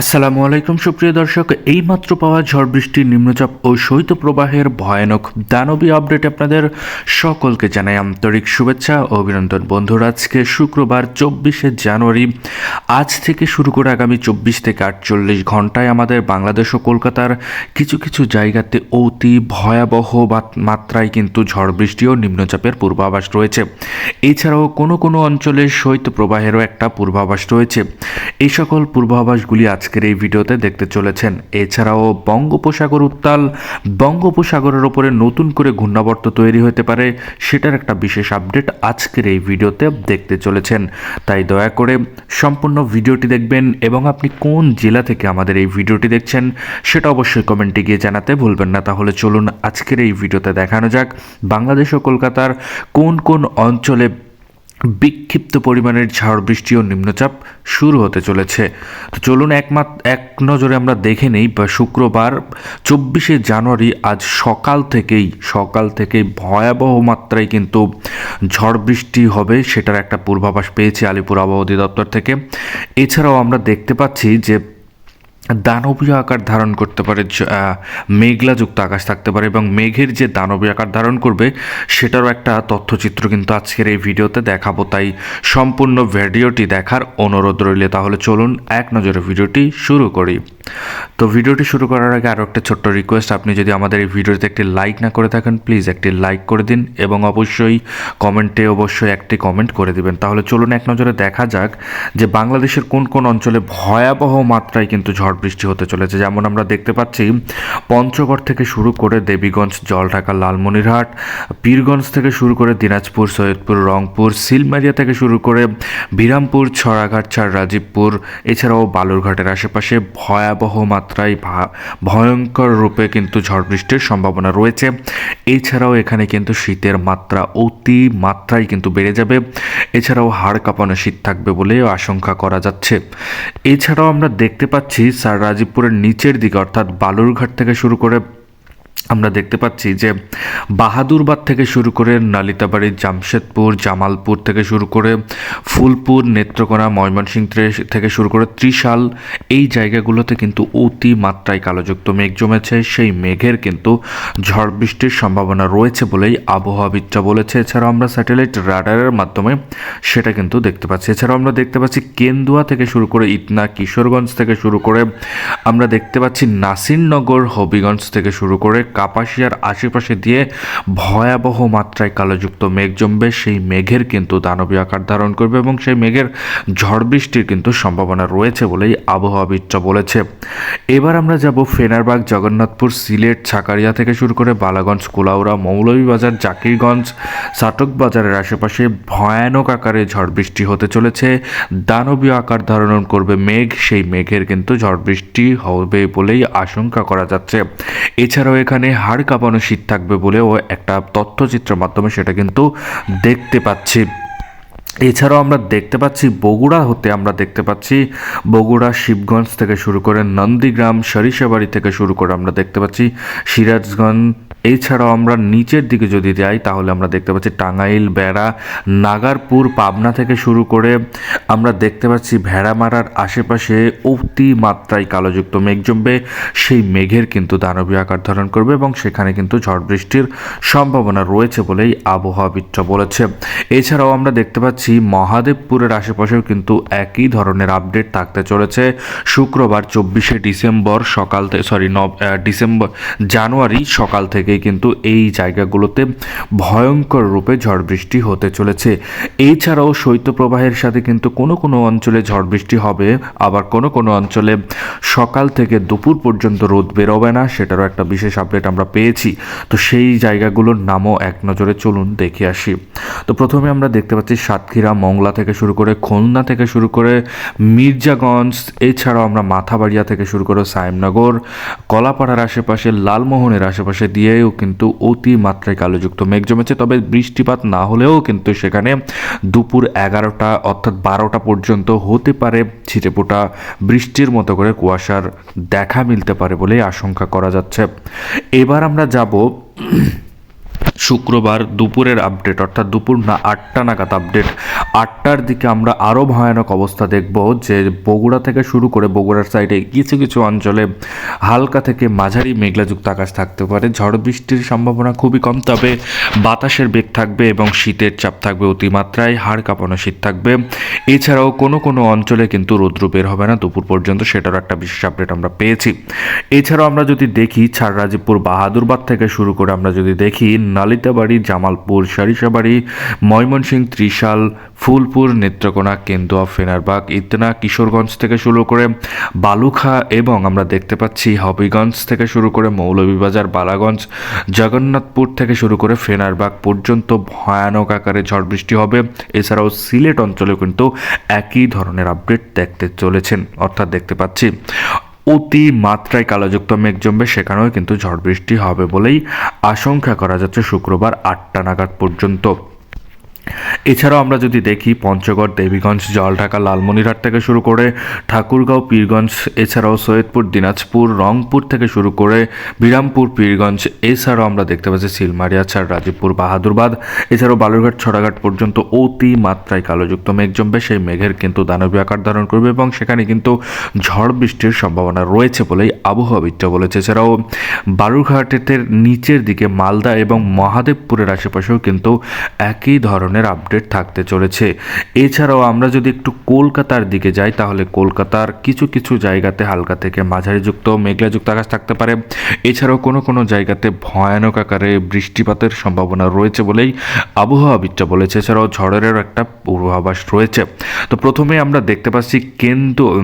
আসসালামু আলাইকুম, সুপ্রিয় দর্শক। এইমাত্র পাওয়া ঝড় বৃষ্টির নিম্নচাপ ও শৈত্যপ্রবাহের ভয়ানক দানবী আপডেট আপনাদের সকলকে জানাই আন্তরিক শুভেচ্ছা ও অভিনন্দন। বন্ধুরা, আজকে শুক্রবার চব্বিশে জানুয়ারি। আজ থেকে শুরু করে আগামী চব্বিশ থেকে আটচল্লিশ ঘন্টায় আমাদের বাংলাদেশ ও কলকাতার কিছু কিছু জায়গাতে অতি ভয়াবহ মাত- মাত্রায় কিন্তু ঝড় বৃষ্টি ও নিম্নচাপের পূর্বাভাস রয়েছে। এছাড়াও কোনো কোনো অঞ্চলে শৈত্যপ্রবাহেরও একটা পূর্বাভাস রয়েছে। এই সকল পূর্বাভাসগুলি আজকের এই ভিডিওতে দেখতে চলেছেন। এছাড়াও বঙ্গোপসাগর উত্তাল, বঙ্গোপসাগরের ওপরে নতুন করে ঘূর্ণাবর্ত তৈরি হতে পারে, সেটার একটা বিশেষ আপডেট আজকের এই ভিডিওতে দেখতে চলেছেন। তাই দয়া করে সম্পূর্ণ ভিডিওটি দেখবেন এবং আপনি কোন জেলা থেকে আমাদের এই ভিডিওটি দেখছেন, সেটা অবশ্যই কমেন্টে গিয়ে জানাতে ভুলবেন না। তাহলে চলুন আজকের এই ভিডিওতে দেখানো যাক, বাংলাদেশ ও কলকাতার কোন কোন অঞ্চলে বিক্ষিপ্ত পরিমাণের ঝড় বৃষ্টি ও নিম্নচাপ শুরু হতে চলেছে। তো চলুন একমাত্র এক নজরে আমরা দেখে নেই, বা শুক্রবার চব্বিশে জানুয়ারি আজ সকাল থেকেই সকাল থেকেই ভয়াবহ মাত্রায় কিন্তু ঝড় বৃষ্টি হবে সেটার একটা পূর্বাভাস পেয়েছি আলিপুর আবহাওয়া অধিদপ্তর থেকে। এছাড়াও আমরা দেখতে পাচ্ছি যে দানবীয় আকার ধারণ করতে পারে মেঘলাযুক্ত আকাশ থাকতে পারে এবং মেঘের যে দানবীয় আকার ধারণ করবে, সেটারও একটা তথ্যচিত্র কিন্তু আজকের এই ভিডিওতে দেখাবো। তাই সম্পূর্ণ ভিডিওটি দেখার অনুরোধ রইলে। তাহলে চলুন এক নজরে ভিডিওটি শুরু করি। তো ভিডিওটি শুরু করার আগে আরও একটা ছোট্ট রিকোয়েস্ট আপনি যদি আমাদের এই ভিডিওতে একটি লাইক না করে থাকেন প্লিজ একটি লাইক করে দিন এবং অবশ্যই কমেন্টে অবশ্যই একটি কমেন্ট করে দিবেন। তাহলে চলুন এক নজরে দেখা যাক যে বাংলাদেশের কোন কোন অঞ্চলে ভয়াবহ মাত্রায় কিন্তু ঝড় বৃষ্টি হতে চলেছে। যেমন আমরা দেখতে পাচ্ছি, পঞ্চগড় থেকে শুরু করে দেবীগঞ্জ, জলঢাকা, লালমনিরহাট, পীরগঞ্জ থেকে শুরু করে দিনাজপুর, সৈয়দপুর, রংপুর সিলমারিয়া থেকে শুরু করে বিরামপুর, ছড়াঘাট ছাড় রাজীবপুর এছাড়াও বালুরঘাটের আশেপাশে ভয়াবহ মাত্রায় ভয়ঙ্কর রূপে কিন্তু ঝড় বৃষ্টির সম্ভাবনা রয়েছে। এছাড়াও এখানে কিন্তু শীতের মাত্রা অতি মাত্রায় কিন্তু বেড়ে যাবে। এছাড়াও হাড় কাঁপানো শীত থাকবে বলেও আশঙ্কা করা যাচ্ছে। এছাড়াও আমরা দেখতে পাচ্ছি স্যার রাজীবপুরের নিচের দিকে অর্থাৎ বালুরঘাট থেকে শুরু করে আমরা দেখতে পাচ্ছি যে বাহাদুরবাদ থেকে শুরু করে নালিতাবাড়ি, জামশেদপুর, জামালপুর থেকে শুরু করে ফুলপুর, নেত্রকোনা, ময়মনসিংহ থেকে- শুরু করে ত্রিশাল, এই জায়গাগুলোতে কিন্তু অতি মাত্রায় কালোযুক্ত মেঘ জমেছে। সেই মেঘের কিন্তু ঝড় বৃষ্টির সম্ভাবনা রয়েছে বলেই আবহাওয়াবিদরা বলেছে। এছাড়াও আমরা স্যাটেলাইট রাডারের মাধ্যমে সেটা কিন্তু দেখতে পাচ্ছি। এছাড়াও আমরা দেখতে পাচ্ছি কেন্দুয়া থেকে শুরু করে ইটনা, কিশোরগঞ্জ থেকে শুরু করে আমরা দেখতে পাচ্ছি নাসিরনগর, হবিগঞ্জ থেকে শুরু করে কাপাসিয়ার আশেপাশে দিয়ে ভয়াবহ মাত্রায় কালোযুক্ত মেঘ জমবে। সেই মেঘের কিন্তু দানবীয় আকার ধারণ করবে এবং সেই মেঘের ঝড় বৃষ্টির কিন্তু সম্ভাবনা রয়েছে বলেই আবহাওয়াবিদরা বলেছে। এবার আমরা যাব ফেনারবাগ, জগন্নাথপুর, সিলেট, ছাকারিয়া থেকে শুরু করে বালাগঞ্জ, কুলাউড়া, মৌলভীবাজার, জাকিরগঞ্জ সাটক বাজারের আশেপাশে ভয়ানক আকারে ঝড় বৃষ্টি হতে চলেছে। দানবীয় আকার ধারণ করবে মেঘ, সেই মেঘের কিন্তু ঝড় বৃষ্টি হবে বলেই আশঙ্কা করা যাচ্ছে। এছাড়াও এখানে হাড় কাঁপানো শীত থাকবে বলেও একটা তথ্যচিত্রের মাধ্যমে সেটা কিন্তু দেখতে পাচ্ছি। এছাড়াও আমরা দেখতে পাচ্ছি বগুড়া হতে আমরা দেখতে পাচ্ছি বগুড়া, শিবগঞ্জ থেকে শুরু করে নন্দীগ্রাম, সরিষাবাড়ি থেকে শুরু করে আমরা দেখতে পাচ্ছি সিরাজগঞ্জ এছাড়াও আমরা নিচের দিকে যদি যাই, তাহলে আমরা দেখতে পাচ্ছি টাঙ্গাইল, বেড়া, নাগারপুর, পাবনা থেকে শুরু করে আমরা দেখতে পাচ্ছি ভেড়ামারার আশেপাশে অতি মাত্রায় কালোযুক্ত মেঘ জমবে। সেই মেঘের কিন্তু দানবীয় আকার ধারণ করবে এবং সেখানে কিন্তু ঝড় বৃষ্টির সম্ভাবনা রয়েছে বলেই আবহাওয়াবিদরা বলেছে। এছাড়াও আমরা দেখতে পাচ্ছি মহাদেবপুরের আশেপাশেও কিন্তু একই ধরনের আপডেট থাকতে চলেছে। শুক্রবার, চব্বিশে ডিসেম্বর সকাল থেকে সরি ডিসেম্বর, জানুয়ারি সকাল থেকেই কিন্তু এই জায়গাগুলোতে ভয়ঙ্কর রূপে ঝড় বৃষ্টি হতে চলেছে। এছাড়াও শৈত্যপ্রবাহের সাথে কিন্তু কোনো কোনো অঞ্চলে ঝড় বৃষ্টি হবে, আবার কোনো কোনো অঞ্চলে সকাল থেকে দুপুর পর্যন্ত রোদ বেরোবে না, সেটারও একটা বিশেষ আপডেট আমরা পেয়েছি। তো সেই জায়গাগুলোর নামও এক নজরে চলুন দেখে আসি। তো প্রথমে আমরা দেখতে পাচ্ছি সাতক্ষীরা, মংলা থেকে শুরু করে খুলনা থেকে শুরু করে মির্জাগঞ্জ, এছাড়াও আমরা মাথাবাড়িয়া থেকে শুরু করে সায়েমনগর কলাপাড়ার আশেপাশে, লালমোহনের আশেপাশে দিয়েও কিন্তু অতি মাত্রায় কালোযুক্ত মেঘ জমেছে, তবে বৃষ্টিপাত না হলেও কিন্তু সেখানে দুপুর এগারোটা অর্থাৎ বারোটা পর্যন্ত হতে পারে ছিটেপোটা বৃষ্টির মতো করে কুয়াশার দেখা মিলতে পারে বলেই আশঙ্কা করা যাচ্ছে। এবার আমরা যাব শুক্রবার দুপুরের আপডেট অর্থাৎ দুপুর না আটটা নাগাদ আপডেট আটটার দিকে আমরা আরও ভয়ানক অবস্থা দেখব যে বগুড়া থেকে শুরু করে বগুড়ার সাইডে কিছু কিছু অঞ্চলে হালকা থেকে মাঝারি মেঘলাযুক্ত আকাশ থাকতে পারে। ঝড় বৃষ্টির সম্ভাবনা খুবই কম, তবে বাতাসের বেগ থাকবে এবং শীতের চাপ থাকবে অতিমাত্রায়, হাড় কাঁপানো শীত থাকবে। এছাড়াও কোনো কোনো অঞ্চলে কিন্তু রৌদ্র বের হবে না, দুপুর পর্যন্ত সেটারও একটা বিশেষ আপডেট আমরা পেয়েছি। এছাড়াও আমরা যদি দেখি ছাড়রাজিপুর বাহাদুরবাদ থেকে শুরু করে আমরা যদি দেখি নালিতাবাড়ি, জামালপুর, সারিসাবাড়ি, ময়মনসিংহ, ত্রিশাল, ফুলপুর, নেত্রকোনা, কেন্দুয়া, ফেনারবাগ, ইতনা, কিশোরগঞ্জ থেকে শুরু করে বালুখা এবং আমরা দেখতে পাচ্ছি হবিগঞ্জ থেকে শুরু করে মৌলভীবাজার, বালাগঞ্জ, জগন্নাথপুর থেকে শুরু করে ফেনারবাগ পর্যন্ত ভয়ানক আকারে ঝড় বৃষ্টি হবে। এছাড়াও সিলেট অঞ্চলেও কিন্তু একই ধরনের আপডেট দেখতে চলেছেন। অর্থাৎ দেখতে পাচ্ছি অতি মাত্রায় কালোযুক্ত মেঘ জমবে, সেখানেও কিন্তু ঝড় বৃষ্টি হবে বলেই আশঙ্কা করা যাচ্ছে শুক্রবার আটটা নাগাদ পর্যন্ত। এছাড়াও আমরা যদি দেখি পঞ্চগড়, দেবীগঞ্জ, জলঢাকা, লালমনিরহাট থেকে শুরু করে ঠাকুরগাঁও, পীরগঞ্জ, এছাড়াও সৈয়দপুর, দিনাজপুর, রংপুর থেকে শুরু করে বিরামপুর, পীরগঞ্জ, এছাড়াও আমরা দেখতে পাচ্ছি সিলমারিয়া ছাড় রাজীবপুর বাহাদুরবাদ, এছাড়াও বালুরঘাট, ছড়াঘাট পর্যন্ত অতি মাত্রায় কালোযুক্ত মেঘ জমবে। সেই মেঘের কিন্তু দানবীয় আকার ধারণ করবে এবং সেখানে কিন্তু ঝড় বৃষ্টির সম্ভাবনা রয়েছে বলেই আবহাওয়াবিদরা বলেছে। এছাড়াও বালুরঘাটের নিচের দিকে মালদা এবং মহাদেবপুরের আশেপাশেও কিন্তু একই ধরনের আপডেট থাকতে চলেছে। এছাড়াও আমরা যদি একটু কলকাতার দিকে যাই, তাহলে কলকাতার কিছু কিছু জায়গাতে হালকা থেকে মাঝারিযুক্ত মেঘলাযুক্ত আকাশ থাকতে পারে। এছাড়াও কোনো কোনো জায়গাতে ভয়ানক আকারে বৃষ্টিপাতের সম্ভাবনা রয়েছে বলেই আবহাওয়াবিদরা বলেছে। এছাড়াও ঝড়েরও একটা পূর্বাভাস রয়েছে। তো প্রথমে আমরা দেখতে পাচ্ছি কেন্দ্র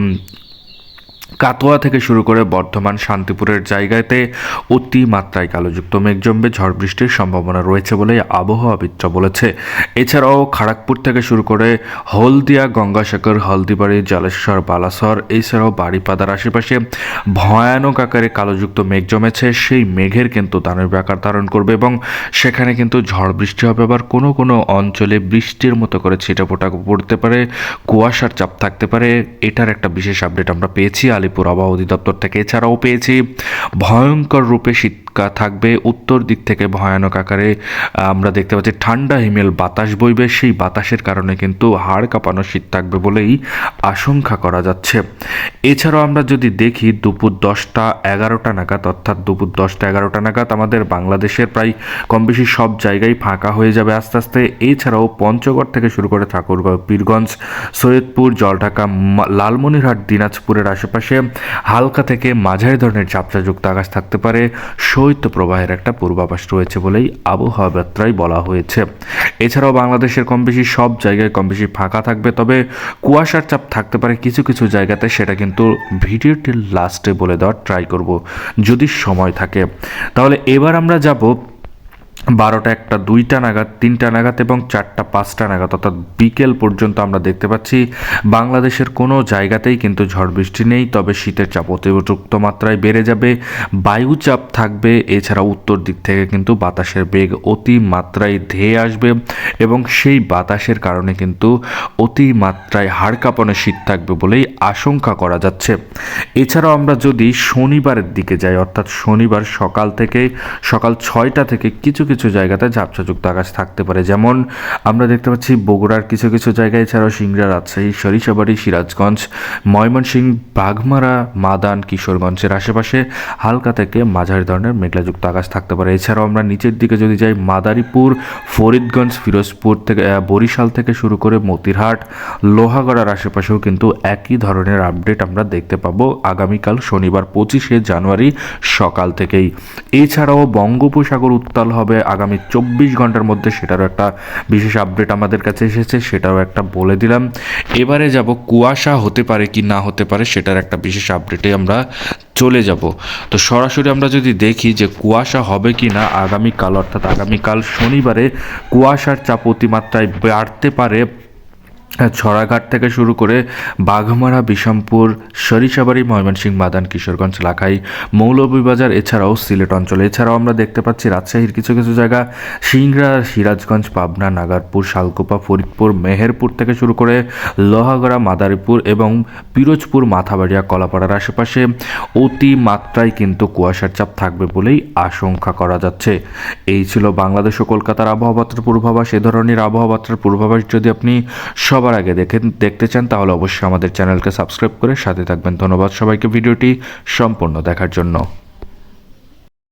কাটোয়া থেকে শুরু করে বর্ধমান, শান্তিপুরের জায়গাতে অতি মাত্রায় কালোযুক্ত মেঘ জমবে, ঝড় বৃষ্টির সম্ভাবনা রয়েছে বলে আবহাওয়াবিদরা বলেছে। এছাড়াও খড়গপুর থেকে শুরু করে হলদিয়া, গঙ্গাসাগর, হলদিবাড়ি, জলেশ্বর, বালাসর, এছাড়াও বাড়িপাদার আশেপাশে ভয়ানক আকারে কালোযুক্ত মেঘ জমেছে। সেই মেঘের কিন্তু দানব আকার ধারণ করবে এবং সেখানে কিন্তু ঝড় বৃষ্টি হবে। আবার কোনো কোনো অঞ্চলে বৃষ্টির মতো করে ছিটাফোটা পড়তে পারে, কুয়াশার চাপ থাকতে পারে। এটার একটা বিশেষ আপডেট আমরা পেয়েছি আলিপুর আবহাওয়া অধিদপ্তর থেকে এছাড়াও পেয়েছি ভয়ঙ্কর রূপে শীতকা থাকবে, উত্তর দিক থেকে ভয়ানক আকারে। আমরা দেখতে পাচ্ছি ঠান্ডা হিমেল বাতাস বইবে, সেই বাতাসের কারণে কিন্তু হাড় কাঁপানো শীত থাকবে বলেই আশঙ্কা করা যাচ্ছে। এছাড়াও আমরা যদি দেখি, দুপুর দশটা এগারোটা নাগাদ, অর্থাৎ দুপুর দশটা এগারোটা নাগাদ আমাদের বাংলাদেশের প্রায় কম বেশি সব জায়গায় ফাঁকা হয়ে যাবে আস্তে আস্তে। এছাড়াও পঞ্চগড় থেকে শুরু করে ঠাকুরগাঁও, পীরগঞ্জ, সৈয়দপুর, জলঢাকা লালমনিরহাট, দিনাজপুরের আশেপাশে হালকা থেকে মাঝারি ধরনের ঝাপসাযুক্ত আকাশ থাকতে পারে। শৈত্য প্রবাহের একটা পূর্বাভাস রয়েছে বলেই আবহাওয়া বার্তায় বলা হয়েছে। এছাড়াও বাংলাদেশের কম বেশি সব জায়গায় কম বেশি ফাঁকা থাকবে, তবে কুয়াশার চাপ থাকতে পারে কিছু কিছু জায়গাতে, সেটা কিন্তু ভিডিওটির লাস্টে বলে দেওয়ার ট্রাই করব যদি সময় থাকে। তাহলে এবার আমরা যাব বারোটা একটা, দুইটা নাগাদ, তিনটা নাগাদ এবং চারটা, পাঁচটা নাগাদ। অর্থাৎ বিকেল পর্যন্ত আমরা দেখতে পাচ্ছি, বাংলাদেশের কোনো জায়গাতেই কিন্তু ঝড় বৃষ্টি নেই, তবে শীতের চাপ অতিরিক্ত মাত্রায় বেড়ে যাবে। বায়ু চাপ থাকবে, এছাড়া উত্তর দিক থেকে কিন্তু বাতাসের বেগ অতি মাত্রায় ধেয়ে আসবে এবং সেই বাতাসের কারণে কিন্তু অতি মাত্রায় হাড় কাঁপানো শীত থাকবে বলেই আশঙ্কা করা যাচ্ছে। এছাড়াও আমরা যদি শনিবারের দিকে যাই, অর্থাৎ শনিবার সকাল থেকে, সকাল ছয়টা থেকে কিছু কিছু জায়গাতে ঝাপসাযুক্ত আকাশ থাকতে পারে। যেমন আমরা দেখতে পাচ্ছি বগুড়ার কিছু কিছু জায়গায়, এছাড়াও সিংড়া রাজশাহী, সরিষাবাড়ি, সিরাজগঞ্জ, ময়মনসিংহ, বাঘমারা, মাদান, কিশোরগঞ্জের আশেপাশে হালকা থেকে মাঝারি ধরনের মেঘলাযুক্ত আকাশ থাকতে পারে। এছাড়াও আমরা নিচের দিকে যদি যাই, মাদারীপুর, ফরিদগঞ্জ, ফিরোজপুর থেকে বরিশাল থেকে শুরু করে মতিরহাট, লোহাগড়ার আশেপাশেও কিন্তু একই ধরনের আপডেট আমরা দেখতে পাবো আগামীকাল শনিবার পঁচিশে জানুয়ারি সকাল থেকেই। এছাড়াও বঙ্গোপসাগর উত্তাল হবে আগামী চব্বিশ ঘণ্টার মধ্যে সেটারও একটা বিশেষ আপডেট আমাদের কাছে এসেছে, সেটাও একটা বলে দিলাম। এবারে যাব, কুয়াশা হতে পারে কি না হতে পারে সেটার একটা বিশেষ আপডেটে আমরা চলে যাব। তো সরাসরি আমরা যদি দেখি যে কুয়াশা হবে কি না, আগামীকাল অর্থাৎ আগামীকাল শনিবারে কুয়াশার চাপ অতিমাত্রায় বাড়তে পারে ছড়াঘাট থেকে শুরু করে বাঘমারা, বিষমপুর, সরিষাবাড়ি, ময়মনসিংহ, মাদান, কিশোরগঞ্জ লাখাই মৌলভীবাজার, এছাড়াও সিলেট অঞ্চলে। এছাড়াও আমরা দেখতে পাচ্ছি রাজশাহীর কিছু কিছু জায়গা, সিংড়া, সিরাজগঞ্জ, পাবনা, নাগারপুর, শালকুপা, ফরিদপুর, মেহেরপুর থেকে শুরু করে লোহাগড়া, মাদারীপুর এবং পিরোজপুর, মাথাবাড়িয়া, কলাপাড়ার আশেপাশে অতি মাত্রায় কিন্তু কুয়াশার চাপ থাকবে বলেই আশঙ্কা করা যাচ্ছে। এই ছিল বাংলাদেশ ও কলকাতার আবহাওয়াবার্তার পূর্বাভাস। এ ধরনের আবহাওয়াবার্তার পূর্বাভাস যদি আপনি সবার আগে দেখেন দেখতে চান, তাহলে অবশ্যই আমাদের চ্যানেলকে সাবস্ক্রাইব করে সাথে থাকবেন। ধন্যবাদ সবাইকে ভিডিওটি সম্পূর্ণ দেখার জন্য।